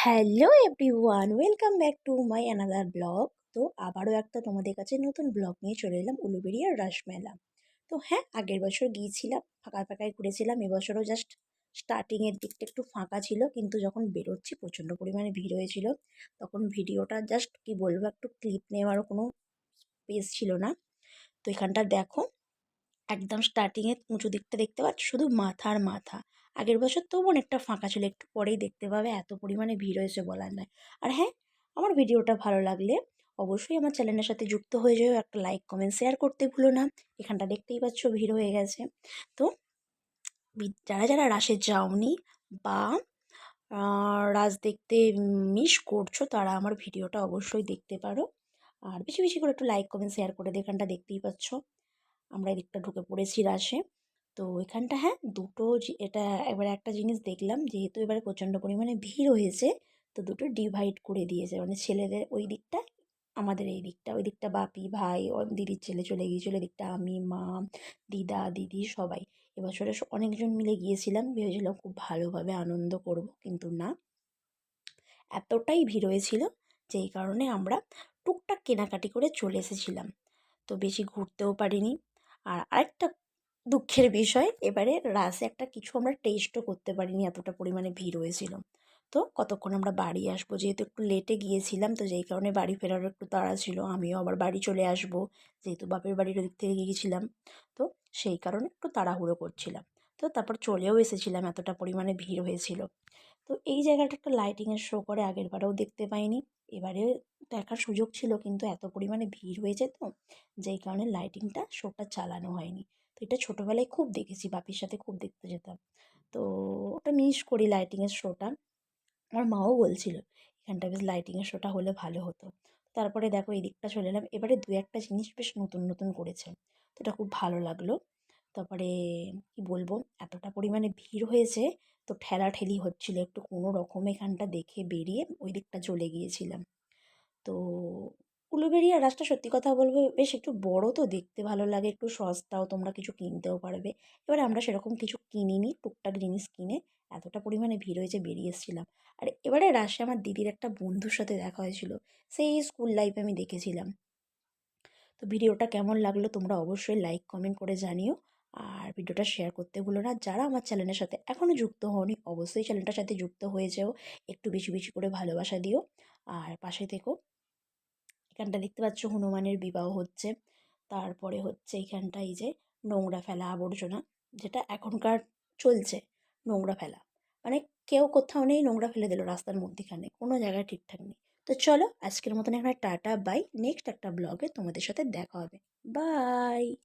Hello everyone welcome back to my another blog তো আবারও একটা তোমাদের কাছে নতুন ব্লগ নিয়ে চলে এলাম উলুবেড়িয়ার রাসমেলা তো হ্যাঁ আগের বছর গিয়েছিলাম ফাঁকা ফাঁকায় ঘুরেছিলাম। এবছরও জাস্ট স্টার্টিংয়ের দিকটা একটু ফাঁকা ছিল, কিন্তু যখন বেরোচ্ছি, প্রচণ্ড পরিমাণে ভিড় হয়েছিল। তখন ভিডিওটা জাস্ট কি বলব, একটু ক্লিপ নেওয়ারও কোনো স্পেস ছিল না। তো এখানটা দেখো একদম স্টার্টিংয়ে উঁচু দিকটা দেখতে পাচ্ছ, শুধু মাথার মাথা। আগের বছর তো অনেকটা ফাঁকা ছিল, একটু পরেই দেখতে পাবে, এত পরিমাণে ভিড় হয়েছে বলার নয়। আর হ্যাঁ আমার ভিডিওটা ভালো লাগলে অবশ্যই আমার চ্যানেলের সাথে যুক্ত হয়ে যাও, একটা লাইক কমেন্ট শেয়ার করতে ভুলো না। এখানটা দেখতেই পাচ্ছ ভিড় হয়ে গেছে। তো যারা যারা রাসে যাওনি বা রাস দেখতে মিস করছ, তারা আমার ভিডিওটা অবশ্যই দেখতে পারো। আর বেশি বেশি করে একটু লাইক কমেন্ট শেয়ার করে এখানটা দেখতেই পাচ্ছ। আমরা এদিকটা ঢুকে পড়েছি রাশে। তো এখানটা হ্যাঁ দুটো এটা এবারে একটা জিনিস দেখলাম, যেহেতু এবারে প্রচণ্ড পরিমাণে ভিড় হয়েছে, তো দুটো ডিভাইড করে দিয়েছে। মানে ছেলেদের ওই দিকটা, আমাদের এই দিকটা। ওই দিকটা বাপি, ভাই দিদির ছেলে চলে গিয়েছিল এদিকটা আমি, মা, দিদা, দিদি, সবাই। এবছরে অনেকজন মিলে গিয়েছিলাম, ভেবেছিলাম খুব ভালোভাবে আনন্দ করব, কিন্তু না। এতটাই ভিড় হয়েছিল, যেই কারণে আমরা টুকটাক কেনাকাটি করে চলে এসেছিলাম। তো বেশি ঘুরতেও পারিনি। আর আরেকটা দুঃখের বিষয়, এবারে রাসে একটা কিছু আমরা টেস্টও করতে পারিনি, এতটা পরিমাণে ভিড় হয়েছিল। তো কতক্ষণ আমরা বাড়ি আসব? যেহেতু একটু লেটে গিয়েছিলাম, তো যেই কারণে বাড়ি ফেরারও একটু তাড়া ছিল, আমিও আবার বাড়ি চলে আসব, যেহেতু বাপের বাড়ির ওদিক থেকে গিয়েছিলাম। তো সেই কারণে একটু তাড়াহুড়ো করছিলাম। তো তারপর চলেও এসেছিলাম, এতটা পরিমাণে ভিড় হয়েছিল। তো এই জায়গাটা একটা লাইটিংয়ের শো করে, আগের বারেও দেখতে পাইনি, এবারে দেখার সুযোগ ছিল কিন্তু এত পরিমাণে ভিড় হয়েছে তো, যেই কারণে লাইটিংটা শোটা চালানো হয়নি। তো এটা ছোটোবেলায় খুব দেখেছি, বাপির সাথে খুব দেখতে যেতাম। তো ওটা মিস করি লাইটিংয়ের শোটা আমার মাও বলছিল, এখানটা বেশ লাইটিংয়ের শোটা হলে ভালো হতো। তারপরে দেখো এই দিকটা চলে এলাম। এবারে দু একটা জিনিস বেশ নতুন নতুন করেছে। তো এটা খুব ভালো লাগল। তারপরে কি বলব, এতটা পরিমাণে ভিড় হয়েছে তো ঠেলাঠেলি হচ্ছিল। একটু কোনো রকম এখানটা দেখে বেরিয়ে ওই দিকটা চলে গিয়েছিলাম। তো উলুবেড়িয়া রাসটা সত্যি কথা বলব, বেশ একটু বড় তো দেখতে ভালো লাগে, একটু সস্তাও তোমরা কিছু কিনতেও পারবে। এবারে আমরা সেরকম কিছু কিনিনি, টুকটাক জিনিস কিনে এতটা পরিমাণে ভিড় হয়েছে বেরিয়ে এসেছিলাম। আর এবারে রাসে আমার দিদির একটা বন্ধুর সাথে দেখা হয়েছিল, সেই স্কুল লাইফে আমি দেখেছিলাম। তো ভিডিওটা কেমন লাগল তোমরা অবশ্যই লাইক কমেন্ট করে জানিও। আর ভিডিওটা শেয়ার করতে ভুলো না, যারা আমার চ্যানেলের সাথে এখনও যুক্ত হওনি, অবশ্যই চ্যানেলটার সাথে যুক্ত হয়ে যাও, একটু বেশি বেশি করে ভালোবাসা দিও। আর পাশে থেকো এখানটা দেখতে পাচ্ছ হনুমানের বিবাহ হচ্ছে। তারপরে হচ্ছে এখানটা এই যে নোংরা ফেলা আবর্জনা, যেটা এখনকার চলছে, নোংরা ফেলা। মানে কেউ কোথাও নেই নোংরা ফেলে দিল রাস্তার মধ্যেখানে, কোনো জায়গায় ঠিকঠাক নেই। তো চলো আজকের মতন এখানে টাটা, বাই। নেক্সট একটা ব্লগে তোমাদের সাথে দেখা হবে। বাই।